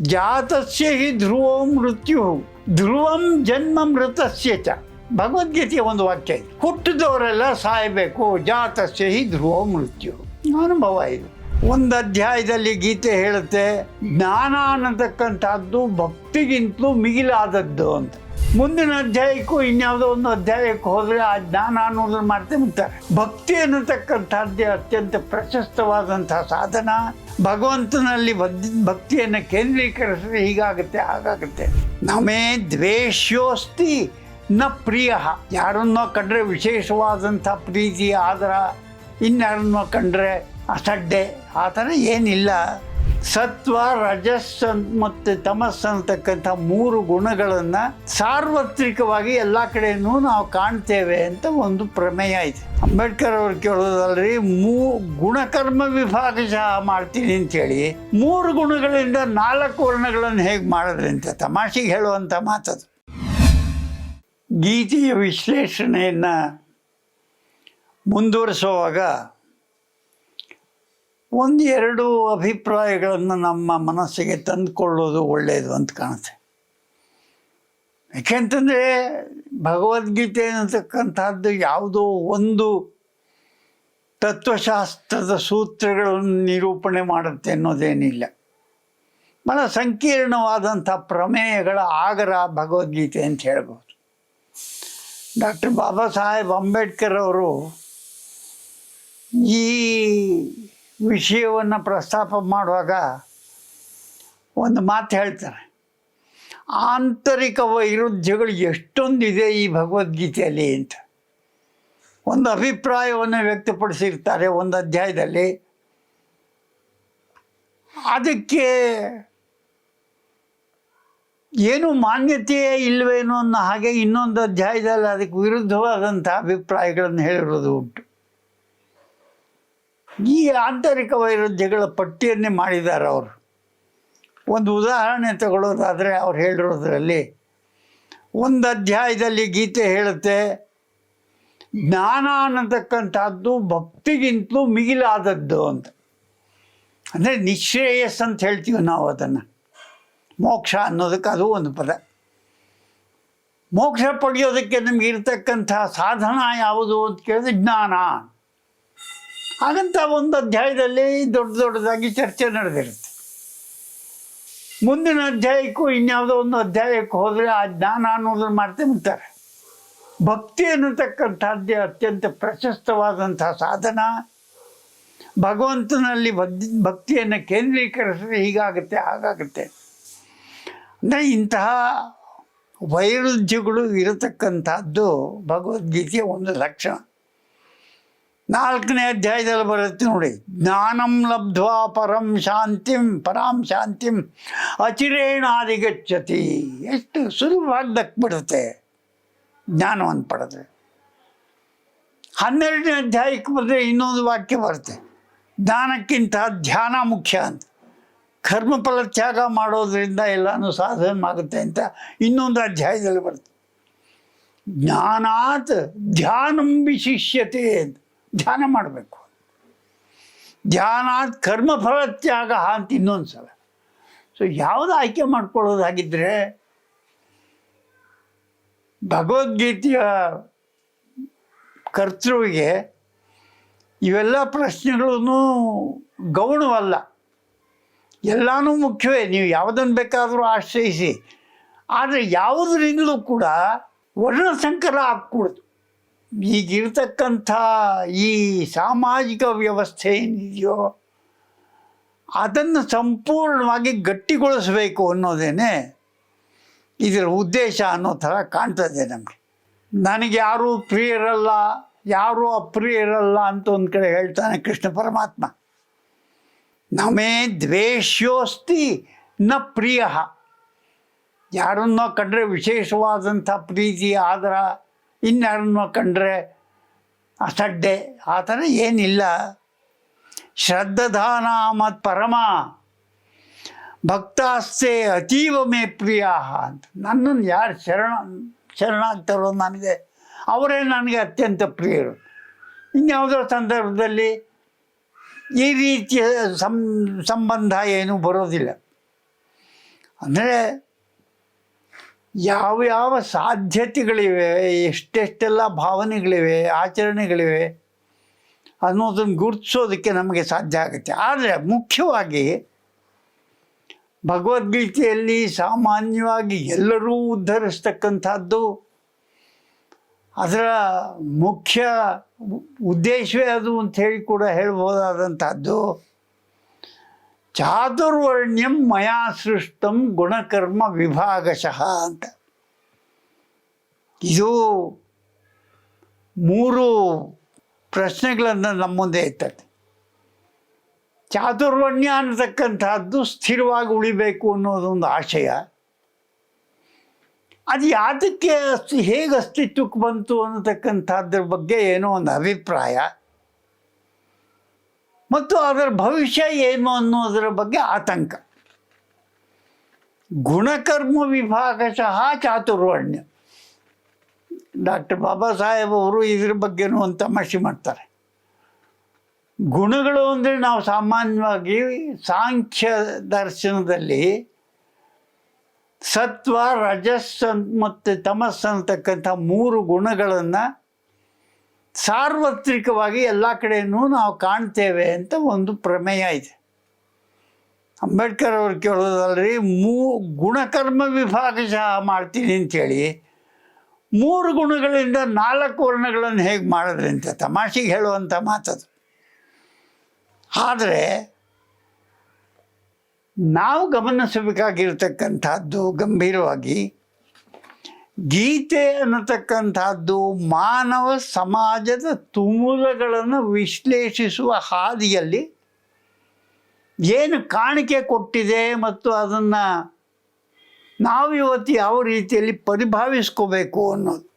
ಜಾತಸ್ಯ ಹಿ ಧ್ರುವ ಮೃತ್ಯು. ಧ್ರುವಂ ಜನ್ಮ ಮೃತಸ್ಯ ಚ. ಭಗವದ್ಗೀತೆಯ ಒಂದು ವಾಕ್ಯ ಇದೆ. ಹುಟ್ಟಿದವರೆಲ್ಲ ಸಾಯಬೇಕು, ಜಾತಸ್ಯ ಹಿ ಧ್ರುವ ಮೃತ್ಯು. ಅನುಭವ ಇದು. ಒಂದು ಅಧ್ಯಾಯದಲ್ಲಿ ಗೀತೆ ಹೇಳುತ್ತೆ, ಜ್ಞಾನ ಅನ್ನತಕ್ಕಂಥದ್ದು ಭಕ್ತಿಗಿಂತಲೂ ಮಿಗಿಲಾದದ್ದು ಅಂತ. ಮುಂದಿನ ಅಧ್ಯಾಯಕ್ಕೂ ಇನ್ಯಾವುದೋ ಒಂದು ಅಧ್ಯಾಯಕ್ಕೆ ಹೋದರೆ ಆ ಜ್ಞಾನ ಅನ್ನೋದನ್ನು ಮಾಡ್ತೇನೆ ಬಿಡ್ತಾರೆ. ಭಕ್ತಿ ಅನ್ನತಕ್ಕಂಥದ್ದೇ ಅತ್ಯಂತ ಪ್ರಶಸ್ತವಾದಂಥ ಸಾಧನ. ಭಗವಂತನಲ್ಲಿ ಭಕ್ತಿಯನ್ನು ಕೇಂದ್ರೀಕರಿಸಿದ್ರೆ ಹೀಗಾಗುತ್ತೆ, ಹಾಗಾಗುತ್ತೆ. ನಮೇ ದ್ವೇಷೋಸ್ತಿ ನ ಪ್ರಿಯ. ಯಾರನ್ನೋ ಕಂಡ್ರೆ ವಿಶೇಷವಾದಂಥ ಪ್ರೀತಿ ಆದರ, ಇನ್ಯಾರನ್ನೋ ಕಂಡ್ರೆ ಅಸಡ್ಡೆ, ಆ ಥರ ಏನಿಲ್ಲ. ಸತ್ವ, ರಜಸ್ ಮತ್ತು ತಮಸ್ ಅಂತಕ್ಕಂಥ ಮೂರು ಗುಣಗಳನ್ನು ಸಾರ್ವತ್ರಿಕವಾಗಿ ಎಲ್ಲ ಕಡೆಯೂ ನಾವು ಕಾಣ್ತೇವೆ ಅಂತ ಒಂದು ಪ್ರಮೇಯ ಇದೆ. ಅಂಬೇಡ್ಕರ್ ಅವರು ಕೇಳೋದಲ್ರಿ, ಮೂ ಗುಣಕರ್ಮ ವಿಭಾಗ ಸಹ ಮಾಡ್ತೀನಿ ಅಂತೇಳಿ ಮೂರು ಗುಣಗಳಿಂದ ನಾಲ್ಕು ವರ್ಣಗಳನ್ನು ಹೇಗೆ ಮಾಡಿದ್ರಿ ಅಂತ ತಮಾಷೆಗೆ ಹೇಳುವಂಥ ಮಾತದು. ಗೀತೆಯ ವಿಶ್ಲೇಷಣೆಯನ್ನು ಮುಂದುವರಿಸುವಾಗ ಒಂದು ಎರಡು ಅಭಿಪ್ರಾಯಗಳನ್ನು ನಮ್ಮ ಮನಸ್ಸಿಗೆ ತಂದುಕೊಳ್ಳೋದು ಒಳ್ಳೆಯದು ಅಂತ ಕಾಣುತ್ತೆ. ಯಾಕೆಂತಂದರೆ ಭಗವದ್ಗೀತೆ ಅನ್ನತಕ್ಕಂಥದ್ದು ಯಾವುದೋ ಒಂದು ತತ್ವಶಾಸ್ತ್ರದ ಸೂತ್ರಗಳನ್ನು ನಿರೂಪಣೆ ಮಾಡುತ್ತೆ ಅನ್ನೋದೇನಿಲ್ಲ. ಭಾಳ ಸಂಕೀರ್ಣವಾದಂಥ ಪ್ರಮೇಯಗಳ ಆಗರ ಭಗವದ್ಗೀತೆ ಅಂತ ಹೇಳ್ಬೋದು. ಡಾಕ್ಟರ್ ಬಾಬಾ ಸಾಹೇಬ್ ಅಂಬೇಡ್ಕರ್ ಅವರು ಈ ವಿಷಯವನ್ನು ಪ್ರಸ್ತಾಪ ಮಾಡುವಾಗ ಒಂದು ಮಾತು ಹೇಳ್ತಾರೆ. ಆಂತರಿಕ ವೈರುಧ್ಯಗಳು ಎಷ್ಟೊಂದಿದೆ ಈ ಭಗವದ್ಗೀತೆಯಲ್ಲಿ ಅಂತ. ಒಂದು ಅಭಿಪ್ರಾಯವನ್ನು ವ್ಯಕ್ತಪಡಿಸಿರ್ತಾರೆ ಒಂದು ಅಧ್ಯಾಯದಲ್ಲಿ. ಅದಕ್ಕೆ ಏನು ಮಾನ್ಯತೆಯೇ ಇಲ್ಲವೇನೋ ಅನ್ನೋ ಹಾಗೆ ಇನ್ನೊಂದು ಅಧ್ಯಾಯದಲ್ಲಿ ಅದಕ್ಕೆ ವಿರುದ್ಧವಾದಂಥ ಅಭಿಪ್ರಾಯಗಳನ್ನು ಹೇಳಿರೋದು ಉಂಟು. ಈ ಆಂತರಿಕ ವೈರುಧ್ಯಗಳ ಪಟ್ಟಿಯನ್ನೇ ಮಾಡಿದ್ದಾರೆ ಅವರು. ಒಂದು ಉದಾಹರಣೆ ತಗೊಳ್ಳೋದಾದರೆ ಅವ್ರು ಹೇಳಿರೋದ್ರಲ್ಲಿ ಒಂದು ಅಧ್ಯಾಯದಲ್ಲಿ ಗೀತೆ ಹೇಳುತ್ತೆ, ಜ್ಞಾನ ಅನ್ನತಕ್ಕಂಥದ್ದು ಭಕ್ತಿಗಿಂತಲೂ ಮಿಗಿಲಾದದ್ದು ಅಂತ. ಅಂದರೆ ನಿಶ್ರೇಯಸ್ ಅಂತ ಹೇಳ್ತೀವಿ ನಾವು ಅದನ್ನು. ಮೋಕ್ಷ ಅನ್ನೋದಕ್ಕೆ ಅದು ಒಂದು ಪದ. ಮೋಕ್ಷ ಪಡೆಯೋದಕ್ಕೆ ನಮ್ಗೆ ಇರತಕ್ಕಂಥ ಸಾಧನ ಯಾವುದು ಅಂತ ಕೇಳಿದ್ರೆ ಜ್ಞಾನ ಹಾಗಂತ ಒಂದು ಅಧ್ಯಾಯದಲ್ಲಿ ದೊಡ್ಡ ದೊಡ್ಡದಾಗಿ ಚರ್ಚೆ ನಡೆದಿರುತ್ತೆ. ಮುಂದಿನ ಅಧ್ಯಾಯಕ್ಕೂ ಇನ್ಯಾವುದೋ ಒಂದು ಅಧ್ಯಾಯಕ್ಕೆ ಹೋದರೆ ಆ ಜ್ಞಾನ ಅನ್ನೋದನ್ನು ಮಾಡ್ತಾ ಬಿಡ್ತಾರೆ ಭಕ್ತಿ ಅನ್ನತಕ್ಕಂಥದ್ದೇ ಅತ್ಯಂತ ಪ್ರಶಸ್ತವಾದಂಥ ಸಾಧನ. ಭಗವಂತನಲ್ಲಿ ಭಕ್ತಿಯನ್ನು ಕೇಂದ್ರೀಕರಿಸಿದ್ರೆ ಹೀಗಾಗುತ್ತೆ, ಹಾಗಾಗುತ್ತೆ. ಅಂದರೆ ಇಂತಹ ವೈರುಧ್ಯಗಳು ಇರತಕ್ಕಂಥದ್ದು ಭಗವದ್ಗೀತೆಯ ಒಂದು ಲಕ್ಷಣ. ನಾಲ್ಕನೇ ಅಧ್ಯಾಯದಲ್ಲಿ ಬರುತ್ತೆ ನೋಡಿ. ಜ್ಞಾನಂ ಲಬ್ಧ್ವಾ ಪರಂ ಶಾಂತಿಂ, ಪರಾಂ ಶಾಂತಿಂ ಅಚಿರೇಣಾದಿಗಚ್ಚತಿ ಎಷ್ಟು ಸುಲಭವಾಗಿ ದಕ್ಬಿಡುತ್ತೆ ಜ್ಞಾನವನ್ನು ಪಡೆದ್ರೆ. ಹನ್ನೆರಡನೇ ಅಧ್ಯಾಯಕ್ಕೆ ಬಂದರೆ ಇನ್ನೊಂದು ವಾಕ್ಯ ಬರುತ್ತೆ. ಜ್ಞಾನಕ್ಕಿಂತ ಧ್ಯಾನ ಮುಖ್ಯ ಅಂತ. ಕರ್ಮಫಲ ತ್ಯಾಗ ಮಾಡೋದ್ರಿಂದ ಎಲ್ಲನೂ ಸಾಧನೆ ಆಗುತ್ತೆ ಅಂತ ಇನ್ನೊಂದು ಅಧ್ಯಾಯದಲ್ಲಿ ಬರುತ್ತೆ. ಜ್ಞಾನಾತ್ ಧ್ಯಾನಂ ವಿಶಿಷ್ಯತೆ ಅಂತ. ಧ್ಯಾನ ಮಾಡಬೇಕು. ಧ್ಯಾನಾತ್ ಕರ್ಮಫಲ ತ್ಯಾಗ ಅಂತ ಇನ್ನೊಂದು ಸಲ. ಸೊ ಯಾವುದು ಆಯ್ಕೆ ಮಾಡ್ಕೊಳ್ಳೋದಾಗಿದ್ದರೆ ಭಗವದ್ಗೀತೆಯ ಕರ್ತೃವಿಗೆ ಇವೆಲ್ಲ ಪ್ರಶ್ನೆಗಳೂ ಗೌಣವಲ್ಲ. ಎಲ್ಲನೂ ಮುಖ್ಯವೇ, ನೀವು ಯಾವುದನ್ನು ಬೇಕಾದರೂ ಆಶ್ರಯಿಸಿ. ಆದರೆ ಯಾವುದರಿಂದಲೂ ಕೂಡ ವರ್ಣಸಂಕರ ಆಗ್ಕೂಡ್ದು. ಈಗಿರ್ತಕ್ಕಂಥ ಈ ಸಾಮಾಜಿಕ ವ್ಯವಸ್ಥೆ ಏನಿದೆಯೋ ಅದನ್ನು ಸಂಪೂರ್ಣವಾಗಿ ಗಟ್ಟಿಗೊಳಿಸಬೇಕು ಅನ್ನೋದೇನೆ ಇದರ ಉದ್ದೇಶ ಅನ್ನೋ ಥರ ಕಾಣ್ತದೆ ನಮಗೆ. ನನಗೆ ಯಾರೂ ಪ್ರಿಯರಲ್ಲ, ಯಾರೂ ಅಪ್ರಿಯರಲ್ಲ ಅಂತ ಒಂದು ಕಡೆ ಹೇಳ್ತಾನೆ ಕೃಷ್ಣ ಪರಮಾತ್ಮ. ನಮೇ ದ್ವೇಷ್ಯೋಸ್ತಿ ನ ಪ್ರಿಯ. ಯಾರನ್ನೋ ಕಂಡ್ರೆ ವಿಶೇಷವಾದಂಥ ಪ್ರೀತಿ, ಆದರ ಇನ್ಯಾರನ್ನೋ ಕಂಡ್ರೆ ಅಸಡ್ಡೆ, ಆ ಥರ ಏನಿಲ್ಲ. ಶ್ರದ್ಧಾನ ಮತ್ತು ಪರಮ, ಭಕ್ತಾಸ್ತೆ ಅತೀವ ಮೇ ಪ್ರಿಯ ಅಂತ. ನನ್ನನ್ನು ಯಾರು ಶರಣ, ಶರಣಾಗ್ತಾರೋ ನನಗೆ, ಅವರೇ ನನಗೆ ಅತ್ಯಂತ ಪ್ರಿಯರು ಇನ್ಯಾವುದೋ ಸಂದರ್ಭದಲ್ಲಿ ಈ ರೀತಿಯ ಸಂ, ಸಂಬಂಧ ಏನೂ ಬರೋದಿಲ್ಲ. ಅಂದರೆ ಯಾವ ಯಾವ ಸಾಧ್ಯತೆಗಳಿವೆ, ಎಷ್ಟೆಷ್ಟೆಲ್ಲ ಭಾವನೆಗಳಿವೆ, ಆಚರಣೆಗಳಿವೆ ಅನ್ನೋದನ್ನು ಗುರುತಿಸೋದಕ್ಕೆ ನಮಗೆ ಸಾಧ್ಯ ಆಗುತ್ತೆ. ಆದರೆ ಮುಖ್ಯವಾಗಿ ಭಗವದ್ಗೀತೆಯಲ್ಲಿ ಸಾಮಾನ್ಯವಾಗಿ ಎಲ್ಲರೂ ಉದ್ಧರಿಸ್ತಕ್ಕಂಥದ್ದು ಅದರ ಮುಖ್ಯ ಉದ್ದೇಶವೇ ಅದು ಅಂತ ಹೇಳಿ ಕೂಡ ಹೇಳ್ಬೋದಾದಂಥದ್ದು. ಚಾತುರ್ವರ್ಣ್ಯಂ ಮಯಾ ಸೃಷ್ಟಂ ಗುಣಕರ್ಮ ವಿಭಾಗಶಃ ಅಂತ. ಇದು ಮೂರು ಪ್ರಶ್ನೆಗಳನ್ನು ನಮ್ಮ ಮುಂದೆ ಇರ್ತದೆ ಚಾತುರ್ವಣ್ಯ ಅನ್ನತಕ್ಕಂಥದ್ದು ಸ್ಥಿರವಾಗಿ ಉಳಿಬೇಕು ಅನ್ನೋದೊಂದು ಆಶಯ. ಅದು ಯಾವುದಕ್ಕೆ ಅಸ್ತಿ ಹೇಗೆ ಅಸ್ತಿತ್ವಕ್ಕೆ ಬಂತು ಅನ್ನತಕ್ಕಂಥದ್ರ ಬಗ್ಗೆ ಏನೋ ಒಂದು ಅಭಿಪ್ರಾಯ. ಮತ್ತು ಅದರ ಭವಿಷ್ಯ ಏನು ಅನ್ನೋದರ ಬಗ್ಗೆ ಆತಂಕ. ಗುಣಕರ್ಮ ವಿಭಾಗಶಃ ಚಾತುರ್ವರ್ಣ್ಯ ಡಾಕ್ಟರ್ ಬಾಬಾ ಸಾಹೇಬ್ ಅವರು ಇದ್ರ ಬಗ್ಗೆನೂ ಒಂದು ತಮಾಷೆ ಮಾಡ್ತಾರೆ. ಗುಣಗಳು ಅಂದರೆ ನಾವು ಸಾಮಾನ್ಯವಾಗಿ ಸಾಂಖ್ಯ ದರ್ಶನದಲ್ಲಿ ಸತ್ವ, ರಜಸ್ ಮತ್ತು ತಮಸ್ ಅಂತಕ್ಕಂಥ ಮೂರು ಗುಣಗಳನ್ನು ಸಾರ್ವತ್ರಿಕವಾಗಿ ಎಲ್ಲ ಕಡೆಯೂ ನಾವು ಕಾಣ್ತೇವೆ ಅಂತ ಒಂದು ಪ್ರಮೇಯ ಇದೆ. ಅಂಬೇಡ್ಕರ್ ಅವ್ರು ಕೇಳೋದಲ್ರಿ, ಮೂ ಗುಣಕರ್ಮ ವಿಭಾಗಶಃ ಮಾಡ್ತೀನಿ ಅಂತೇಳಿ ಮೂರು ಗುಣಗಳಿಂದ ನಾಲ್ಕು ವರ್ಣಗಳನ್ನು ಹೇಗೆ ಮಾಡಿದ್ರಿ ಅಂತ ತಮಾಷೆಗೆ ಹೇಳುವಂಥ ಮಾತದು. ಆದರೆ, ನಾವು ಗಮನಿಸಬೇಕಾಗಿರ್ತಕ್ಕಂಥದ್ದು ಗಂಭೀರವಾಗಿ ಗೀತೆ ಅನ್ನತಕ್ಕಂಥದ್ದು ಮಾನವ ಸಮಾಜದ ತುಮುಲಗಳನ್ನು ವಿಶ್ಲೇಷಿಸುವ ಹಾದಿಯಲ್ಲಿ ಏನು ಕಾಣಿಕೆ ಕೊಟ್ಟಿದೆ ಮತ್ತು ಅದನ್ನು ನಾವು ಇವತ್ತು ಯಾವ ರೀತಿಯಲ್ಲಿ ಪರಿಭಾವಿಸ್ಕೋಬೇಕು ಅನ್ನೋದು.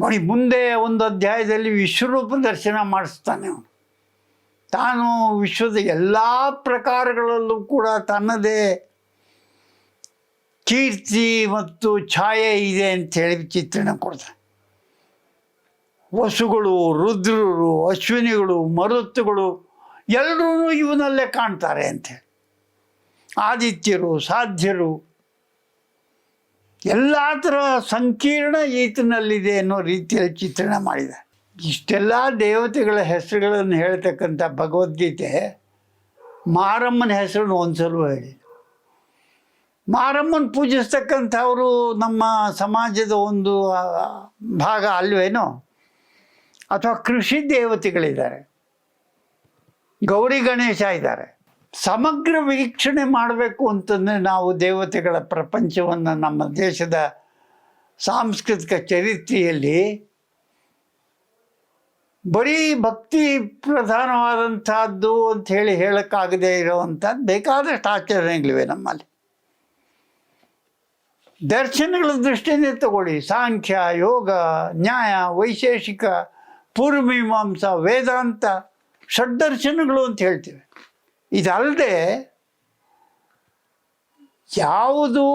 ನೋಡಿ, ಮುಂದೆ ಒಂದು ಅಧ್ಯಾಯದಲ್ಲಿ ವಿಶ್ವರೂಪ ದರ್ಶನ ಮಾಡಿಸ್ತಾನೆ ಅವನು. ತಾನು ವಿಶ್ವದ ಎಲ್ಲ ಪ್ರಕಾರಗಳಲ್ಲೂ ಕೂಡ ತನ್ನದೇ ಕೀರ್ತಿ ಮತ್ತು ಛಾಯೆ ಇದೆ ಅಂಥೇಳಿ ಚಿತ್ರಣ ಕೊಡ್ತಾರೆ ವಸುಗಳು, ರುದ್ರರು, ಅಶ್ವಿನಿಗಳು, ಮರುತ್ತುಗಳು ಎಲ್ಲರೂ ಇವನಲ್ಲೇ ಕಾಣ್ತಾರೆ ಅಂಥೇಳಿ ಆದಿತ್ಯರು, ಸಾಧ್ಯರು, ಎಲ್ಲ ಥರ ಸಂಕೀರ್ಣ ಈತನಲ್ಲಿದೆ ಅನ್ನೋ ರೀತಿಯಲ್ಲಿ ಚಿತ್ರಣ ಮಾಡಿದೆ. ಇಷ್ಟೆಲ್ಲ ದೇವತೆಗಳ ಹೆಸರುಗಳನ್ನು ಹೇಳ್ತಕ್ಕಂಥ ಭಗವದ್ಗೀತೆ ಮಾರಮ್ಮನ ಹೆಸರನ್ನು ಒಂದ್ಸಲ ಹೇಳಿ. ಮಾರಮ್ಮನ ಪೂಜಿಸ್ತಕ್ಕಂಥವರು ನಮ್ಮ ಸಮಾಜದ ಒಂದು ಭಾಗ ಅಲ್ವೇನೋ? ಅಥವಾ ಕೃಷಿ ದೇವತೆಗಳಿದ್ದಾರೆ. ಗೌರಿ ಗಣೇಶ ಇದ್ದಾರೆ. ಸಮಗ್ರ ವೀಕ್ಷಣೆ ಮಾಡಬೇಕು ಅಂತಂದರೆ ನಾವು ದೇವತೆಗಳ ಪ್ರಪಂಚವನ್ನು ನಮ್ಮ ದೇಶದ ಸಾಂಸ್ಕೃತಿಕ ಚರಿತ್ರೆಯಲ್ಲಿ ಬರೀ ಭಕ್ತಿ ಪ್ರಧಾನವಾದಂಥದ್ದು ಅಂತ ಹೇಳಿ ಹೇಳೋಕ್ಕಾಗದೇ ಇರೋವಂಥದ್ದು ಬೇಕಾದಷ್ಟು ಆಚರಣೆಗಳಿವೆ ನಮ್ಮಲ್ಲಿ. ದರ್ಶನಗಳ ದೃಷ್ಟಿಯಿಂದ ತಗೊಳ್ಳಿ. ಸಾಂಖ್ಯ, ಯೋಗ, ನ್ಯಾಯ, ವೈಶೇಷಿಕ, ಪೂರ್ವಮೀಮಾಂಸ, ವೇದಾಂತ, ಷಡ್ದರ್ಶನಗಳು ಅಂತ ಹೇಳ್ತೀವಿ. ಇದಲ್ಲದೆ ಯಾವುದು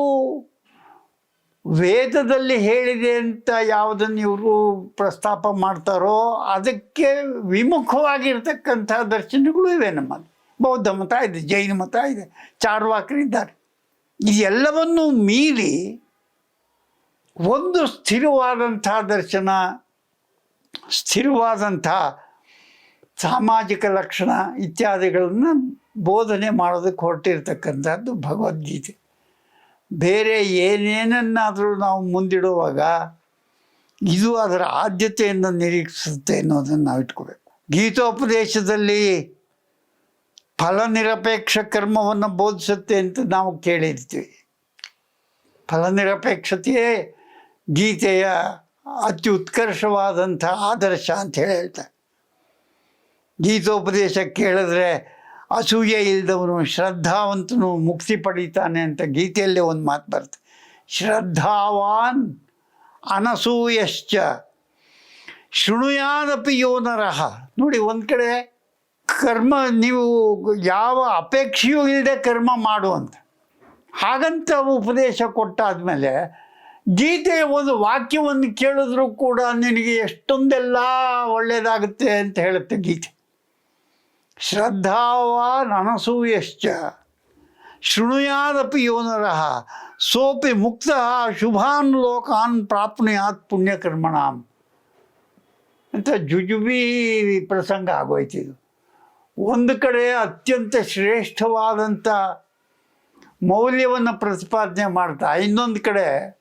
ವೇದದಲ್ಲಿ ಹೇಳಿದೆ ಅಂತ ಯಾವುದನ್ನು ಇವರು ಪ್ರಸ್ತಾಪ ಮಾಡ್ತಾರೋ ಅದಕ್ಕೆ ವಿಮುಖವಾಗಿರ್ತಕ್ಕಂಥ ದರ್ಶನಗಳು ಇವೆ ನಮ್ಮಲ್ಲಿ. ಬೌದ್ಧ ಮತ ಇದೆ, ಜೈನ ಮತ ಇದೆ ಚಾರ್ವಾಕರಿದ್ದಾರೆ ಇದೆಲ್ಲವನ್ನು ಮೀರಿ ಒಂದು ಸ್ಥಿರವಾದಂಥ ದರ್ಶನ, ಸ್ಥಿರವಾದಂಥ ಸಾಮಾಜಿಕ ಲಕ್ಷಣ ಇತ್ಯಾದಿಗಳನ್ನು ಬೋಧನೆ ಮಾಡೋದಕ್ಕೆ ಹೊರಟಿರ್ತಕ್ಕಂಥದ್ದು ಭಗವದ್ಗೀತೆ. ಬೇರೆ ಏನೇನನ್ನಾದರೂ ನಾವು ಮುಂದಿಡುವಾಗ ಇದು ಅದರ ಆದ್ಯತೆಯನ್ನು ನಿರೀಕ್ಷಿಸುತ್ತೆ ಅನ್ನೋದನ್ನು ನಾವು ಇಟ್ಕೋಬೇಕು. ಗೀತೋಪದೇಶದಲ್ಲಿ ಫಲನಿರಪೇಕ್ಷ ಕರ್ಮವನ್ನು ಬೋಧಿಸುತ್ತೆ ಅಂತ ನಾವು ಕೇಳಿರ್ತೀವಿ. ಫಲನಿರಪೇಕ್ಷತೆಯೇ ಗೀತೆಯ ಅತಿ ಉತ್ಕರ್ಷವಾದಂಥ ಆದರ್ಶ ಅಂತ ಹೇಳಿ ಹೇಳ್ತಾರೆ ಗೀತೋಪದೇಶ ಕೇಳಿದ್ರೆ ಅಸೂಯೆ ಇಲ್ಲದವನು ಶ್ರದ್ಧಾವಂತನು ಮುಕ್ತಿ ಪಡೀತಾನೆ ಅಂತ ಗೀತೆಯಲ್ಲೇ ಒಂದು ಮಾತು ಬರುತ್ತೆ. ಶ್ರದ್ಧಾವಾನ್ ಅನಸೂಯಶ್ಚ ಶೃಣುಯಾದಪಿ ಯೋನರಹ ನೋಡಿ ಒಂದು ಕಡೆ ಕರ್ಮ ನೀವು ಯಾವ ಅಪೇಕ್ಷೆಯೂ ಇಲ್ಲದೆ ಕರ್ಮ ಮಾಡು ಅಂತ. ಹಾಗಂತ ಉಪದೇಶ ಕೊಟ್ಟಾದ್ಮೇಲೆ ಗೀತೆಯ ಒಂದು ವಾಕ್ಯವನ್ನು ಕೇಳಿದ್ರೂ ಕೂಡ ನಿನಗೆ ಎಷ್ಟೊಂದೆಲ್ಲ ಒಳ್ಳೆಯದಾಗುತ್ತೆ ಅಂತ ಹೇಳುತ್ತೆ ಗೀತೆ. ಶ್ರದ್ಧಾವಾ ನನಸೂಯಶ್ಚ ಶೃಣುಯಾದಪಿ ಯೋನರಹ ಸೋಪಿ ಮುಕ್ತ ಶುಭಾನ್ ಲೋಕಾನ್ ಪ್ರಾಪ್ನುಯಾತ್ ಪುಣ್ಯಕರ್ಮಣಾಂ. ಅಂತ ಜುಜುಬಿ ಪ್ರಸಂಗ ಆಗೋಯ್ತಿದು ಒಂದು ಕಡೆ ಅತ್ಯಂತ ಶ್ರೇಷ್ಠವಾದಂಥ ಮೌಲ್ಯವನ್ನು ಪ್ರತಿಪಾದನೆ ಮಾಡ್ತಾ, ಇನ್ನೊಂದು ಕಡೆ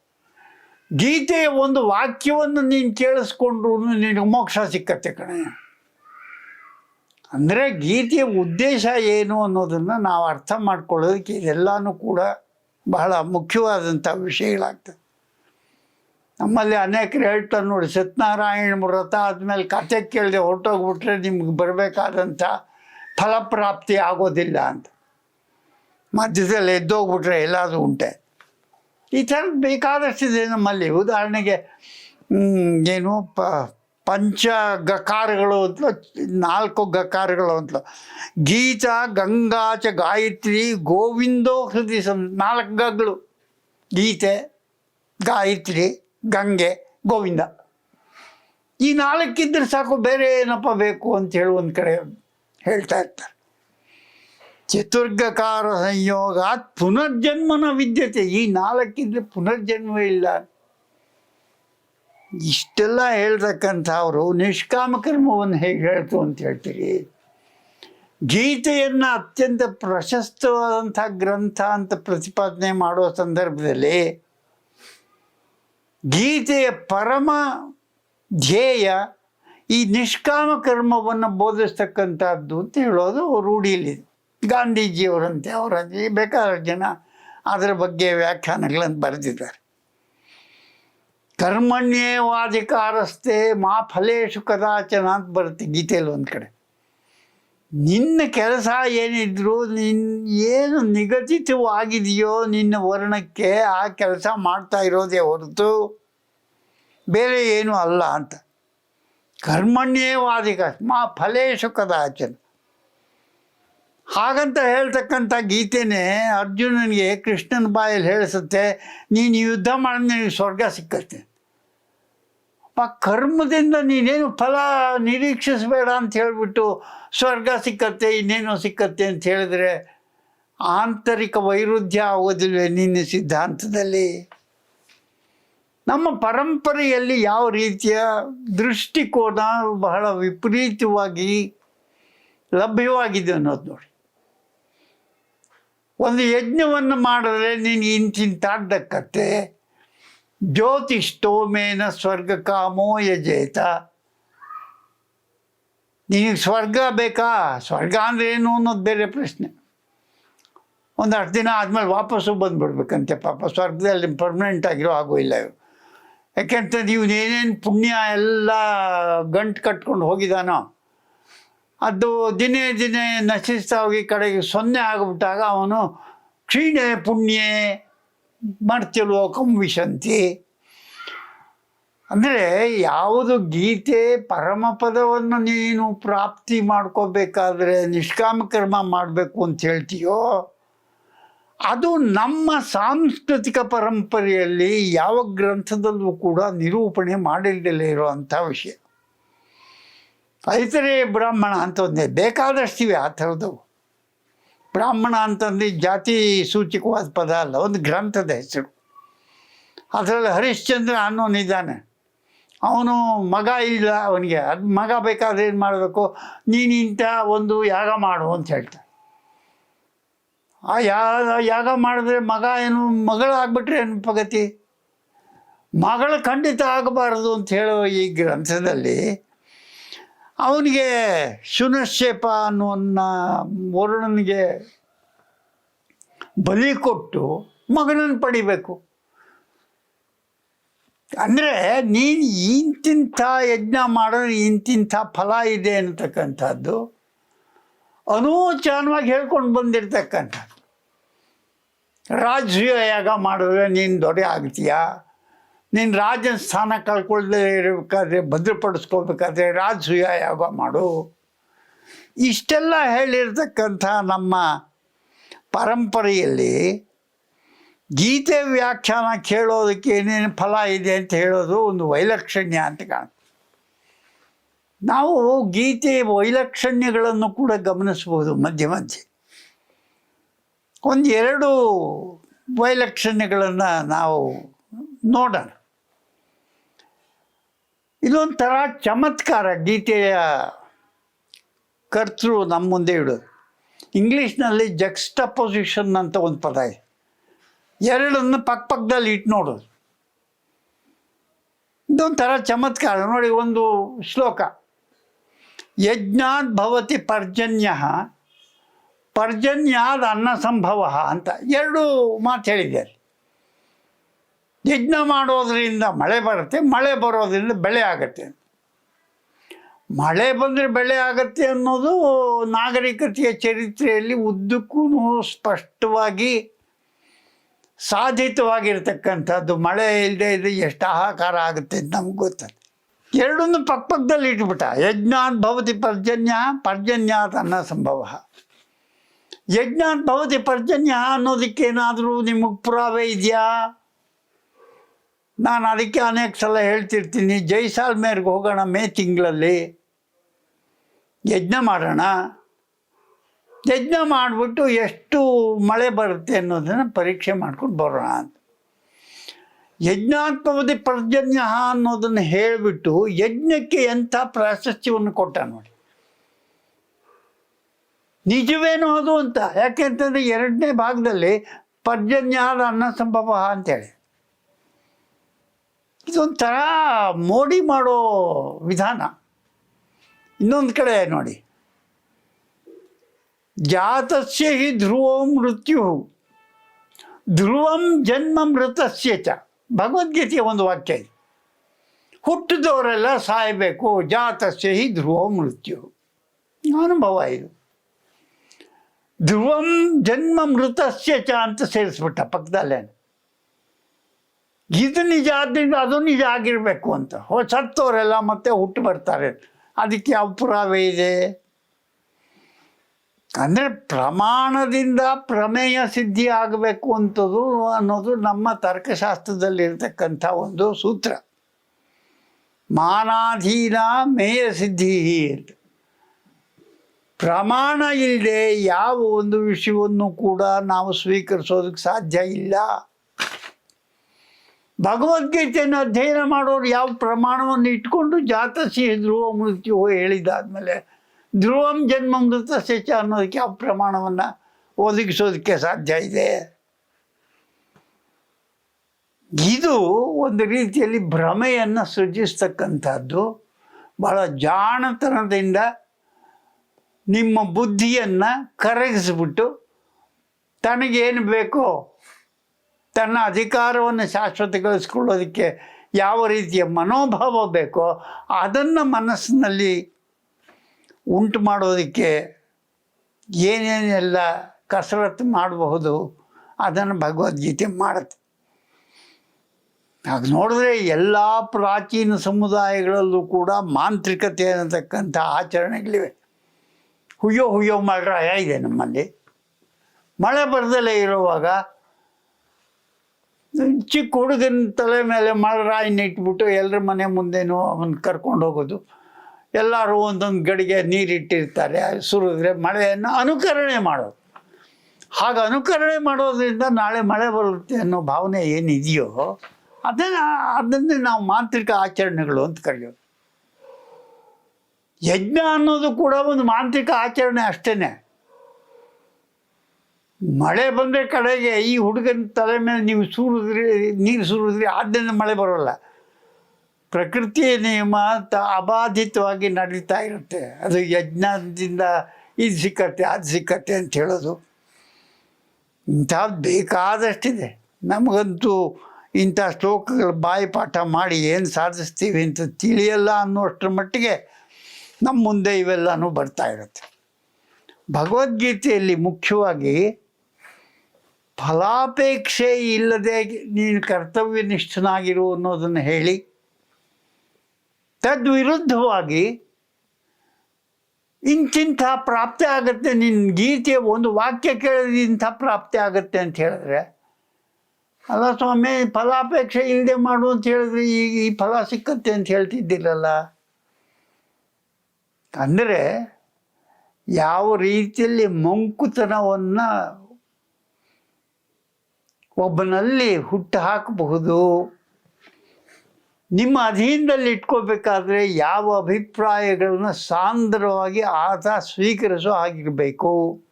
ಗೀತೆಯ ಒಂದು ವಾಕ್ಯವನ್ನು ನೀನು ಕೇಳಿಸ್ಕೊಂಡ್ರು ನಿನಗೆ ಮೋಕ್ಷ ಸಿಕ್ಕತ್ತೆ ಕಣೆ. ಅಂದರೆ ಗೀತೆಯ ಉದ್ದೇಶ ಏನು ಅನ್ನೋದನ್ನು ನಾವು ಅರ್ಥ ಮಾಡ್ಕೊಳ್ಳೋದಕ್ಕೆ ಇದೆಲ್ಲನೂ ಕೂಡ ಬಹಳ ಮುಖ್ಯವಾದಂಥ ವಿಷಯಗಳಾಗ್ತದೆ. ನಮ್ಮಲ್ಲಿ ಅನೇಕರು ಹೇಳ್ತಾರೆ ನೋಡಿ, ಸತ್ಯನಾರಾಯಣ ವ್ರತ ಆದಮೇಲೆ ಕತೆ ಕೇಳಿದೆ ಹೊರಟೋಗ್ಬಿಟ್ರೆ ನಿಮ್ಗೆ ಬರಬೇಕಾದಂಥ ಫಲಪ್ರಾಪ್ತಿ ಆಗೋದಿಲ್ಲ ಅಂತ. ಮಧ್ಯದಲ್ಲಿ ಎದ್ದೋಗ್ಬಿಟ್ರೆ ಎಲ್ಲಾದರೂ ಉಂಟೆ. ಈ ಥರದ್ದು ಬೇಕಾದಷ್ಟಿದೆ ನಮ್ಮಲ್ಲಿ ಉದಾಹರಣೆಗೆ ಏನು, ಪ ಪಂಚ ಗಕಾರಗಳು ಅಂತ ನಾಲ್ಕು ಗಕಾರಗಳು ಅಂತ ಗೀತ ಗಂಗಾಚ ಗಾಯತ್ರಿ, ಗೋವಿಂದೋ ಹೃದಯ ಸಂ, ನಾಲ್ಕು ಗಗಳು. ಗೀತೆ, ಗಾಯತ್ರಿ, ಗಂಗೆ, ಗೋವಿಂದ. ಈ ನಾಲ್ಕಿದ್ರೆ ಸಾಕು ಬೇರೆ ಏನಪ್ಪ ಬೇಕು ಅಂತ ಹೇಳಿ ಒಂದು ಕಡೆ ಹೇಳ್ತಾ ಇರ್ತಾರೆ. ಚತುರ್ಗಕಾರ ಸಂಯೋಗ ಪುನರ್ಜನ್ಮನ ವಿದ್ಯತೆ. ಈ ನಾಲ್ಕಿದ್ರೆ ಪುನರ್ಜನ್ಮ ಇಲ್ಲ. ಇಷ್ಟೆಲ್ಲ ಹೇಳ್ತಕ್ಕಂಥ ಅವರು ನಿಷ್ಕಾಮ ಕರ್ಮವನ್ನು ಹೇಗೆ ಹೇಳ್ತು ಅಂತ ಹೇಳ್ತೀರಿ? ಗೀತೆಯನ್ನು ಅತ್ಯಂತ ಪ್ರಶಸ್ತವಾದಂಥ ಗ್ರಂಥ ಅಂತ ಪ್ರತಿಪಾದನೆ ಮಾಡುವ ಸಂದರ್ಭದಲ್ಲಿ ಗೀತೆಯ ಪರಮ ಧ್ಯೇಯ ಈ ನಿಷ್ಕಾಮ ಕರ್ಮವನ್ನು ಬೋಧಿಸ್ತಕ್ಕಂಥದ್ದು ಅಂತ ಹೇಳೋದು ರೂಢಿಯಲ್ಲಿದೆ. ಗಾಂಧೀಜಿಯವರಂತೆ ಅವರಂತೆ ಬೇಕಾದ ಜನ ಅದರ ಬಗ್ಗೆ ವ್ಯಾಖ್ಯಾನಗಳನ್ನು ಬರೆದಿದ್ದಾರೆ. ಕರ್ಮಣ್ಯೇವಾಧಿಕಾರಸ್ಥೆ ಮಾ ಫಲೇಶು ಕದಾಚನ ಅಂತ ಬರುತ್ತೆ ಗೀತೆಯಲ್ಲಿ ಒಂದು ಕಡೆ. ನಿನ್ನ ಕೆಲಸ ಏನಿದ್ರು ನಿನ್ ಏನು ನಿಗದಿತವಾಗಿದೆಯೋ ನಿನ್ನ ವರ್ಣಕ್ಕೆ ಆ ಕೆಲಸ ಮಾಡ್ತಾ ಇರೋದೇ ಹೊರತು ಬೇರೆ ಏನು ಅಲ್ಲ ಅಂತ. ಕರ್ಮಣ್ಯೇವಾಧಿಕ ಮಾ ಫಲೇಶು ಕದಾಚನ. ಹಾಗಂತ ಹೇಳ್ತಕ್ಕಂಥ ಗೀತೆನೇ ಅರ್ಜುನನಿಗೆ ಕೃಷ್ಣನ ಬಾಯಲ್ಲಿ ಹೇಳಿಸುತ್ತೆ, ನೀನು ಯುದ್ಧ ಮಾಡಿ ನಿನಗೆ ಸ್ವರ್ಗ ಸಿಕ್ಕತ್ತೆ. ಆ ಕರ್ಮದಿಂದ ನೀನೇನು ಫಲ ನಿರೀಕ್ಷಿಸಬೇಡ ಅಂತ ಹೇಳಿಬಿಟ್ಟು ಸ್ವರ್ಗ ಸಿಕ್ಕತ್ತೆ, ಇನ್ನೇನೋ ಸಿಕ್ಕತ್ತೆ ಅಂತ ಹೇಳಿದ್ರೆ ಆಂತರಿಕ ವೈರುಧ್ಯ ಆಗೋದಿಲ್ವೇ ನಿನ್ನ ಸಿದ್ಧಾಂತದಲ್ಲಿ? ನಮ್ಮ ಪರಂಪರೆಯಲ್ಲಿ ಯಾವ ರೀತಿಯ ದೃಷ್ಟಿಕೋನ ಬಹಳ ವಿಪರೀತವಾಗಿ ಲಭ್ಯವಾಗಿದೆ ಅನ್ನೋದು ನೋಡಿ. ಒಂದು ಯಜ್ಞವನ್ನು ಮಾಡಿದ್ರೆ ನೀನು ಇಂತಿಂತಾಡ್ದಕ್ಕತ್ತೆ ಜ್ಯೋತಿಷ್ಠೋಮೇನ ಸ್ವರ್ಗ ಕಾಮೋ ಯಜೇತ. ನಿನಗೆ ಸ್ವರ್ಗ ಬೇಕಾ? ಸ್ವರ್ಗ ಅಂದ್ರೆ ಏನು ಅನ್ನೋದು ಬೇರೆ ಪ್ರಶ್ನೆ. ಒಂದು ಹತ್ತು ದಿನ ಆದಮೇಲೆ ವಾಪಸ್ಸು ಬಂದುಬಿಡ್ಬೇಕಂತೆ. ಪಾಪ ಸ್ವರ್ಗದಲ್ಲಿ ಪರ್ಮನೆಂಟ್ ಆಗಿರೋ ಆಗೋ ಇಲ್ಲ ಇವು ಯಾಕೆಂತಂದ್ರೆ ಇವನೇನೇನು ಪುಣ್ಯ ಎಲ್ಲ ಗಂಟು ಕಟ್ಕೊಂಡು ಹೋಗಿದಾನೋ ಅದು ದಿನೇ ದಿನೇ ನಶಿಸ್ತಾ ಹೋಗಿ ಕಡೆಗೆ ಸೊನ್ನೆ ಆಗಿಬಿಟ್ಟಾಗ ಅವನು ಕ್ಷೀಣೆ ಪುಣ್ಯ ಮರ್ತ್ಯಲೋಕಂ ವಿಶಂತಿ. ಅಂದರೆ ಯಾವುದು ಗೀತೆ ಪರಮಪದವನ್ನು ನೀನು ಪ್ರಾಪ್ತಿ ಮಾಡ್ಕೋಬೇಕಾದ್ರೆ ನಿಷ್ಕಾಮ ಕರ್ಮ ಮಾಡಬೇಕು ಅಂತ ಹೇಳ್ತೀಯೋ, ಅದು ನಮ್ಮ ಸಾಂಸ್ಕೃತಿಕ ಪರಂಪರೆಯಲ್ಲಿ ಯಾವ ಗ್ರಂಥದಲ್ಲೂ ಕೂಡ ನಿರೂಪಣೆ ಮಾಡಿಲ್ದಲೇ ಇರುವಂಥ ವಿಷಯ. ಐತರೇ ಬ್ರಾಹ್ಮಣ ಅಂತ ಒಂದೇ. ಬೇಕಾದಷ್ಟಿವೆ ಆ ಥರದವು ಬ್ರಾಹ್ಮಣ ಅಂತಂದು ಜಾತಿ ಸೂಚಕವಾದ ಪದ ಅಲ್ಲ, ಒಂದು ಗ್ರಂಥದ ಹೆಸರು. ಅದರಲ್ಲಿ ಹರಿಶ್ಚಂದ್ರ ಅನ್ನೋನಿದ್ದಾನೆ ಅವನು ಮಗ ಇಲ್ಲ ಅವನಿಗೆ. ಅದು ಮಗ ಬೇಕಾದ್ರೆ ಏನು ಮಾಡಬೇಕು? ನೀನು ಇಂಥ ಒಂದು ಯಾಗ ಮಾಡು ಅಂತ ಹೇಳ್ತಾನೆ. ಆ ಯಾಗ ಯಾಗ ಮಾಡಿದ್ರೆ ಮಗ ಏನು, ಮಗಳಾಗ್ಬಿಟ್ರೆ ಏನು ಪಗತಿ? ಮಗಳು ಖಂಡಿತ ಆಗಬಾರದು ಅಂತ ಹೇಳೋ ಈ ಗ್ರಂಥದಲ್ಲಿ ಅವನಿಗೆ ಶುನಶೇಪ ಅನ್ನುವನ್ನ ವರುಣನಿಗೆ ಬಲಿ ಕೊಟ್ಟು ಮಗನನ್ನು ಪಡಿಬೇಕು. ಅಂದರೆ ನೀನು ಇಂತಿಂಥ ಯಜ್ಞ ಮಾಡಿದ್ರೆ ಇಂತಿಂಥ ಫಲ ಇದೆ ಅನ್ನತಕ್ಕಂಥದ್ದು ಅನೂಚಾನವಾಗಿ ಹೇಳ್ಕೊಂಡು ಬಂದಿರತಕ್ಕಂಥದ್ದು. ರಾಜ್ಯ ಯಾಗ ಮಾಡಿದ್ರೆ ನೀನು ದೊರೆ ಆಗ್ತೀಯಾ? ನೀನು ರಾಜನ ಸ್ಥಾನ ಕಳ್ಕೊಳ್ಳದೆ ಇರಬೇಕಾದ್ರೆ ಭದ್ರಪಡಿಸ್ಕೋಬೇಕಾದ್ರೆ ರಾಜಸೂಯ ಯಾಗ ಮಾಡು? ಇಷ್ಟೆಲ್ಲ ಹೇಳಿರ್ತಕ್ಕಂಥ ನಮ್ಮ ಪರಂಪರೆಯಲ್ಲಿ ಗೀತೆ ವ್ಯಾಖ್ಯಾನ ಕೇಳೋದಕ್ಕೆ ಏನೇನು ಫಲ ಇದೆ ಅಂತ ಹೇಳೋದು ಒಂದು ವೈಲಕ್ಷಣ್ಯ ಅಂತ ಕಾಣುತ್ತೆ. ನಾವು ಗೀತೆ ವೈಲಕ್ಷಣ್ಯಗಳನ್ನು ಕೂಡ ಗಮನಿಸ್ಬೋದು ಮಧ್ಯೆ ಮಧ್ಯೆ. ಒಂದು ಎರಡು ವೈಲಕ್ಷಣ್ಯಗಳನ್ನು ನಾವು ನೋಡೋಣ. ಇದೊಂಥರ ಚಮತ್ಕಾರ ಗೀತೆಯ ಕರ್ತೃ ನಮ್ಮ ಮುಂದೆ ಇಡೋದು ಇಂಗ್ಲೀಷ್ನಲ್ಲಿ ಜಕ್ಸ್ಟಪೊಸಿಷನ್ ಅಂತ ಒಂದು ಪದ ಇದೆ. ಎರಡನ್ನು ಪಕ್ಕ ಪಕ್ಕದಲ್ಲಿ ಇಟ್ಟು ನೋಡೋದು ಇದೊಂಥರ ಚಮತ್ಕಾರ. ನೋಡಿ, ಒಂದು ಶ್ಲೋಕ. ಯಜ್ಞಾದ್ ಭವತಿ ಪರ್ಜನ್ಯ, ಪರ್ಜನ್ಯಾದ ಅನ್ನ ಸಂಭವ ಅಂತ ಎರಡು ಮಾತು ಹೇಳಿದ್ದಾರೆ. ಯಜ್ಞ ಮಾಡೋದರಿಂದ ಮಳೆ ಬರುತ್ತೆ, ಮಳೆ ಬರೋದರಿಂದ ಬೆಳೆ ಆಗುತ್ತೆ. ಮಳೆ ಬಂದರೆ ಬೆಳೆ ಆಗುತ್ತೆ ಅನ್ನೋದು ನಾಗರಿಕತೆಯ ಚರಿತ್ರೆಯಲ್ಲಿ ಉದ್ದಕ್ಕೂ ಸ್ಪಷ್ಟವಾಗಿ ಸಾಧಿತವಾಗಿರ್ತಕ್ಕಂಥದ್ದು. ಮಳೆ ಇಲ್ಲದೆ ಇದ್ದರೆ ಎಷ್ಟು ಹಾಹಾಕಾರ ಆಗುತ್ತೆ ಅಂತ ನಮ್ಗೆ ಗೊತ್ತದೆ ಎರಡನ್ನು ಪಕ್ಕಪಕ್ಕದಲ್ಲಿ ಇಟ್ಬಿಟ್ಟ. ಯಜ್ಞಾನ್ ಭವತಿ ಪರ್ಜನ್ಯ ಪರ್ಜನ್ಯ ಅನ್ನ ಸಂಭವ. ಯಜ್ಞಾನ್ ಭವತಿ ಪರ್ಜನ್ಯ ಅನ್ನೋದಕ್ಕೇನಾದರೂ ನಿಮಗೆ ಪುರಾವೆ ಇದೆಯಾ? ನಾನು ಅದಕ್ಕೆ ಅನೇಕ ಸಲ ಹೇಳ್ತಿರ್ತೀನಿ ಜೈಸಾಲ್ಮೇರ್ಗೆ ಹೋಗೋಣ ಮೇ ತಿಂಗಳಲ್ಲಿ. ಯಜ್ಞ ಮಾಡೋಣ. ಯಜ್ಞ ಮಾಡಿಬಿಟ್ಟು ಎಷ್ಟು ಮಳೆ ಬರುತ್ತೆ ಅನ್ನೋದನ್ನು ಪರೀಕ್ಷೆ ಮಾಡ್ಕೊಂಡು ಬರೋಣ ಅಂತ. ಯಜ್ಞಾತ್ಮವಧಿ ಪರ್ಜನ್ಯ ಅನ್ನೋದನ್ನು ಹೇಳಿಬಿಟ್ಟು ಯಜ್ಞಕ್ಕೆ ಎಂಥ ಪ್ರಾಶಸ್ತ್ಯವನ್ನು ಕೊಟ್ಟ ನೋಡಿ. ನಿಜವೇನೋ ಅದು ಅಂತ. ಯಾಕೆಂತಂದರೆ ಎರಡನೇ ಭಾಗದಲ್ಲಿ ಪರ್ಜನ್ಯ ಅನ್ನ ಸಂಭವ ಅಂತೇಳಿ ಇದೊಂಥರ ಮೋಡಿ ಮಾಡೋ ವಿಧಾನ. ಇನ್ನೊಂದು ಕಡೆ ನೋಡಿ. ಜಾತಸ್ಯ ಹಿ ಧ್ರುವೋ ಮೃತ್ಯು. ಧ್ರುವಂ ಜನ್ಮ ಮೃತಸ್ಯ ಚ. ಭಗವದ್ಗೀತೆಯ ಒಂದು ವಾಕ್ಯ ಇದೆ. ಹುಟ್ಟಿದವರೆಲ್ಲ ಸಾಯಬೇಕು, ಜಾತಸ್ಯ ಹಿ ಧ್ರುವೋ ಮೃತ್ಯು. ಅನುಭವ ಇದು. ಧ್ರುವಂ ಜನ್ಮ ಮೃತಸ್ಯ ಚ ಅಂತ ಸೇರಿಸ್ಬಿಟ್ಟ ಪಕ್ಕದಲ್ಲೇ ಇದು ನಿಜ ಆದ್ದರಿಂದ ಅದು ನಿಜ ಆಗಿರಬೇಕು ಅಂತ. ಹೋ, ಸತ್ತವರೆಲ್ಲ ಮತ್ತೆ ಹುಟ್ಟು ಬರ್ತಾರೆ. ಅದಕ್ಕೆ ಯಾವ ಪುರಾವೆ ಇದೆ? ಅಂದರೆ ಪ್ರಮಾಣದಿಂದ ಪ್ರಮೇಯ ಸಿದ್ಧಿ ಆಗಬೇಕು ಅಂತದು ಅನ್ನೋದು ನಮ್ಮ ತರ್ಕಶಾಸ್ತ್ರದಲ್ಲಿರ್ತಕ್ಕಂಥ ಒಂದು ಸೂತ್ರ. ಮಾನಾಧೀನ ಮೇಯ ಸಿದ್ಧಿ ಅಂತ. ಪ್ರಮಾಣ ಇಲ್ಲದೆ ಯಾವ ಒಂದು ವಿಷಯವನ್ನು ಕೂಡ ನಾವು ಸ್ವೀಕರಿಸೋದಕ್ಕೆ ಸಾಧ್ಯ ಇಲ್ಲ. ಭಗವದ್ಗೀತೆಯನ್ನು ಅಧ್ಯಯನ ಮಾಡೋರು ಯಾವ ಪ್ರಮಾಣವನ್ನು ಇಟ್ಕೊಂಡು ಜಾತಸಿ ಧ್ರುವ ಮೃತ್ಯು ಹೇಳಿದಾದ್ಮೇಲೆ ಧ್ರುವಂ ಜನ್ಮ ಮೃತ ಸೆಚ ಅನ್ನೋದಕ್ಕೆ ಯಾವ ಪ್ರಮಾಣವನ್ನು ಒದಗಿಸೋದಕ್ಕೆ ಸಾಧ್ಯ ಇದೆ? ಇದು ಒಂದು ರೀತಿಯಲ್ಲಿ ಭ್ರಮೆಯನ್ನು ಸೃಜಿಸ್ತಕ್ಕಂಥದ್ದು. ಬಹಳ ಜಾಣತನದಿಂದ ನಿಮ್ಮ ಬುದ್ಧಿಯನ್ನು ಕರಗಿಸ್ಬಿಟ್ಟು ತನಗೇನು ಬೇಕೋ ತನ್ನ ಅಧಿಕಾರವನ್ನು ಶಾಶ್ವತಗೊಳಿಸ್ಕೊಳ್ಳೋದಕ್ಕೆ ಯಾವ ರೀತಿಯ ಮನೋಭಾವ ಬೇಕೋ ಅದನ್ನು ಮನಸ್ಸಿನಲ್ಲಿ ಉಂಟು ಮಾಡೋದಕ್ಕೆ ಏನೇನೆಲ್ಲ ಕಸರತ್ತು ಮಾಡಬಹುದು ಅದನ್ನು ಭಗವದ್ಗೀತೆ ಮಾಡುತ್ತೆ. ಹಾಗೆ ನೋಡಿದ್ರೆ ಎಲ್ಲ ಪ್ರಾಚೀನ ಸಮುದಾಯಗಳಲ್ಲೂ ಕೂಡ ಮಾಂತ್ರಿಕತೆ ಅನ್ನತಕ್ಕಂಥ ಆಚರಣೆಗಳಿವೆ. ಹುಯ್ಯೋ ಹುಯ್ಯೋ ಮಾಡ್ರ ಇದೆ ನಮ್ಮಲ್ಲಿ. ಮಳೆ ಬರದಲ್ಲೇ ಇರುವಾಗ ಚಿಕ್ಕ ಹುಡುಗನ ತಲೆ ಮೇಲೆ ಮಳರಾಯಿನ ಇಟ್ಬಿಟ್ಟು ಎಲ್ಲರ ಮನೆ ಮುಂದೆನೂ ಅವನ್ನ ಕರ್ಕೊಂಡು ಹೋಗೋದು. ಎಲ್ಲರೂ ಒಂದೊಂದು ಗಡಿಗೆ ನೀರಿಟ್ಟಿರ್ತಾರೆ, ಸುರಿದ್ರೆ ಮಳೆಯನ್ನು ಅನುಕರಣೆ ಮಾಡೋದು. ಹಾಗೆ ಅನುಕರಣೆ ಮಾಡೋದ್ರಿಂದ ನಾಳೆ ಮಳೆ ಬರುತ್ತೆ ಅನ್ನೋ ಭಾವನೆ ಏನಿದೆಯೋ, ಅದನ್ನು, ಅದನ್ನೇ ನಾವು ಮಾಂತ್ರಿಕ ಆಚರಣೆಗಳು ಅಂತ ಕರೆಯೋದು. ಯಜ್ಞ ಅನ್ನೋದು ಕೂಡ ಒಂದು ಮಾಂತ್ರಿಕ ಆಚರಣೆ ಅಷ್ಟೇ ಮಳೆ ಬಂದರೆ ಕಡೆಗೆ ಈ ಹುಡುಗನ ತಲೆ ಮೇಲೆ ನೀವು ಸುರಿದ್ರಿ, ನೀರು ಸುರಿದ್ರಿ ಆದ್ದರಿಂದ ಮಳೆ ಬರೋಲ್ಲ. ಪ್ರಕೃತಿಯ ನಿಯಮ ತ ಅಬಾಧಿತವಾಗಿ ನಡೀತಾ ಇರುತ್ತೆ. ಅದು ಯಜ್ಞದಿಂದ ಇದು ಸಿಕ್ಕತ್ತೆ, ಅದು ಸಿಕ್ಕತ್ತೆ ಅಂತ ಹೇಳೋದು. ಇಂಥದ್ದು ಬೇಕಾದಷ್ಟಿದೆ. ನಮಗಂತೂ ಇಂಥ ಶ್ಲೋಕಗಳ ಬಾಯಿ ಪಾಠ ಮಾಡಿ ಏನು ಸಾಧಿಸ್ತೀವಿ ಅಂತ ತಿಳಿಯಲ್ಲ ಅನ್ನೋಷ್ಟರ ಮಟ್ಟಿಗೆ ನಮ್ಮ ಮುಂದೆ ಇವೆಲ್ಲನೂ ಬರ್ತಾ ಇರುತ್ತೆ. ಭಗವದ್ಗೀತೆಯಲ್ಲಿ ಮುಖ್ಯವಾಗಿ ಫಲಾಪೇಕ್ಷೆ ಇಲ್ಲದೆ ನೀನು ಕರ್ತವ್ಯ ನಿಷ್ಠನಾಗಿರು ಅನ್ನೋದನ್ನು ಹೇಳಿ, ತದ್ವಿರುದ್ಧವಾಗಿ ಇಂತಿಂಥ ಪ್ರಾಪ್ತಿ ಆಗುತ್ತೆ ನಿನ್ನ ಗೀತೆಯ ಒಂದು ವಾಕ್ಯ ಕೇಳಿದ್ರೆ ಇಂಥ ಪ್ರಾಪ್ತಿ ಆಗುತ್ತೆ ಅಂತ ಹೇಳಿದ್ರೆ, ಅಲ್ಲ ಸ್ವಾಮಿ, ಫಲಾಪೇಕ್ಷೆ ಇಲ್ಲದೆ ಮಾಡು ಅಂತ ಹೇಳಿದ್ರೆ ಈಗ ಈ ಫಲ ಸಿಕ್ಕತ್ತೆ ಅಂತ ಹೇಳ್ತಿದ್ದಿಲ್ಲಲ್ಲ? ಅಂದರೆ ಯಾವ ರೀತಿಯಲ್ಲಿ ಮಂಕುತನವನ್ನು ಒಬ್ಬನಲ್ಲಿ ಹುಟ್ಟು ಹಾಕಬಹುದು. ನಿಮ್ಮ ಅಧೀನದಲ್ಲಿ ಇಟ್ಕೋಬೇಕಾದ್ರೆ ಯಾವ ಅಭಿಪ್ರಾಯಗಳನ್ನು ಸಾಂದ್ರವಾಗಿ ಆತ ಸ್ವೀಕರಿಸೋ ಆಗಿರಬೇಕು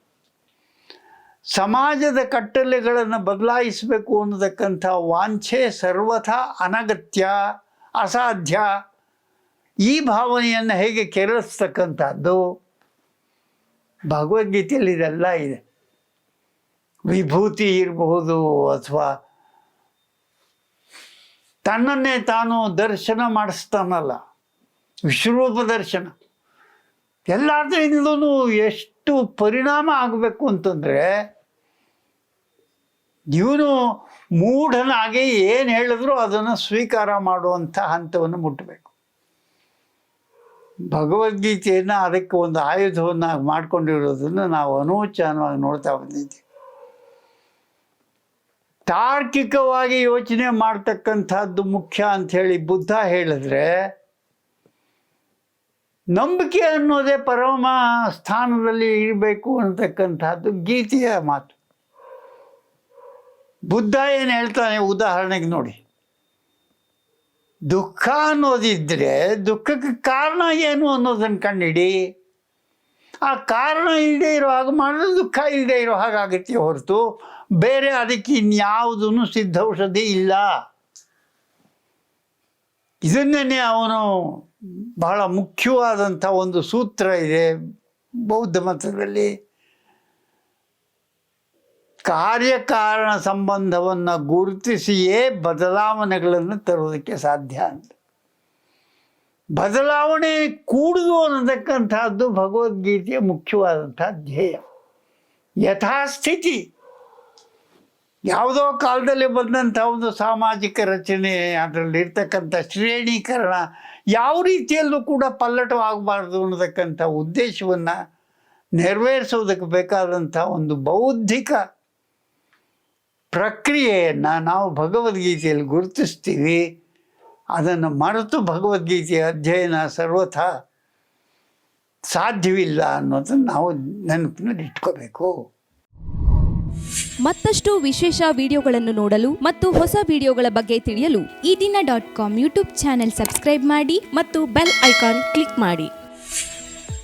ಸಮಾಜದ ಕಟ್ಟಲೆಗಳನ್ನು ಬದಲಾಯಿಸಬೇಕು ಅನ್ನತಕ್ಕಂಥ ವಾಂಛೆ ಸರ್ವಥಾ ಅನಗತ್ಯ, ಅಸಾಧ್ಯ. ಈ ಭಾವನೆಯನ್ನು ಹೇಗೆ ಕೆರಳಿಸ್ತಕ್ಕಂಥದ್ದು? ಭಗವದ್ಗೀತೆಯಲ್ಲಿ ಇದೆಲ್ಲ ಇದೆ. ವಿಭೂತಿ ಇರಬಹುದು ಅಥವಾ ತನ್ನನ್ನೇ ತಾನು ದರ್ಶನ ಮಾಡಿಸ್ತಾನಲ್ಲ, ವಿಶ್ವರೂಪ ದರ್ಶನ. ಎಲ್ಲದರಿಂದಲೂ ಎಷ್ಟು ಪರಿಣಾಮ ಆಗಬೇಕು ಅಂತಂದರೆ, ಇವನು ಮೂಢನಾಗಿ ಏನು ಹೇಳಿದ್ರು ಅದನ್ನು ಸ್ವೀಕಾರ ಮಾಡುವಂಥ ಹಂತವನ್ನು ಮುಟ್ಟಬೇಕು ಭಗವದ್ಗೀತೆಯನ್ನು ಅದಕ್ಕೆ ಒಂದು ಆಯುಧವನ್ನು ಮಾಡಿಕೊಂಡಿರೋದನ್ನು ನಾವು ಅನೂಚಾನವಾಗಿ ನೋಡ್ತಾ ಬಂದಿದ್ದೀವಿ. ತಾರ್ಕಿಕವಾಗಿ ಯೋಚನೆ ಮಾಡ್ತಕ್ಕಂಥದ್ದು ಮುಖ್ಯ ಅಂಥೇಳಿ ಬುದ್ಧ ಹೇಳಿದ್ರೆ ನಂಬಿಕೆ ಅನ್ನೋದೇ ಪರಮ ಸ್ಥಾನದಲ್ಲಿ ಇರಬೇಕು ಅಂತಕ್ಕಂಥದ್ದು ಗೀತೆಯ ಮಾತು. ಬುದ್ಧ ಏನು ಹೇಳ್ತಾನೆ ಉದಾಹರಣೆಗೆ ನೋಡಿ. ದುಃಖ ಅನ್ನೋದಿದ್ರೆ ದುಃಖಕ್ಕೆ ಕಾರಣ ಏನು ಅನ್ನೋದನ್ನು ಕಂಡಿಡಿ ಆ ಕಾರಣ ಇಲ್ಲದೆ ಇರೋ ಹಾಗೆ ಮಾಡಿದ್ರೆ ದುಃಖ ಇಲ್ಲದೆ ಇರೋ ಹಾಗಾಗುತ್ತೆ ಹೊರತು. ಬೇರೆ ಅದಕ್ಕೆ ಇನ್ಯಾವುದೂ ಸಿದ್ಧೌಷಧಿ ಇಲ್ಲ. ಇದನ್ನೇ ಅವನು ಬಹಳ ಮುಖ್ಯವಾದಂಥ ಒಂದು ಸೂತ್ರ ಇದೆ ಬೌದ್ಧ ಮತದಲ್ಲಿ ಕಾರ್ಯಕಾರಣ ಸಂಬಂಧವನ್ನು ಗುರುತಿಸಿಯೇ ಬದಲಾವಣೆಗಳನ್ನು ತರುವುದಕ್ಕೆ ಸಾಧ್ಯ ಅಂತ. ಬದಲಾವಣೆ ಕೂಡುದು ಅನ್ನತಕ್ಕಂಥದ್ದು ಭಗವದ್ಗೀತೆಯ ಮುಖ್ಯವಾದಂಥ ಧ್ಯೇಯ. ಯಥಾಸ್ಥಿತಿ. ಯಾವುದೋ ಕಾಲದಲ್ಲಿ ಬಂದಂಥ ಒಂದು ಸಾಮಾಜಿಕ ರಚನೆ, ಅದರಲ್ಲಿ ಇರ್ತಕ್ಕಂಥ ಶ್ರೇಣೀಕರಣ ಯಾವ ರೀತಿಯಲ್ಲೂ ಕೂಡ ಪಲ್ಲಟವಾಗಬಾರ್ದು ಅನ್ನತಕ್ಕಂಥ ಉದ್ದೇಶವನ್ನು ನೆರವೇರಿಸೋದಕ್ಕೆ ಬೇಕಾದಂಥ ಒಂದು ಬೌದ್ಧಿಕ ಪ್ರಕ್ರಿಯೆಯನ್ನು ನಾವು ಭಗವದ್ಗೀತೆಯಲ್ಲಿ ಗುರುತಿಸ್ತೀವಿ. ಅದನ್ನು ಮರೆತು ಭಗವದ್ಗೀತೆಯ ಅಧ್ಯಯನ ಸರ್ವಥ ಸಾಧ್ಯವಿಲ್ಲ ಅನ್ನೋದನ್ನು ನಾವು ನೆನಪಿನಲ್ಲಿ ಇಟ್ಕೋಬೇಕು. ಮತ್ತಷ್ಟು ವಿಶೇಷ ವಿಡಿಯೋಗಳನ್ನು ನೋಡಲು ಮತ್ತು ಹೊಸ ವಿಡಿಯೋಗಳ ಬಗ್ಗೆ ತಿಳಿಯಲು Ee Dina dot com YouTube channel subscribe ಮಾಡಿ ಮತ್ತು ಬೆಲ್ ಐಕಾನ್ ಕ್ಲಿಕ್ ಮಾಡಿ.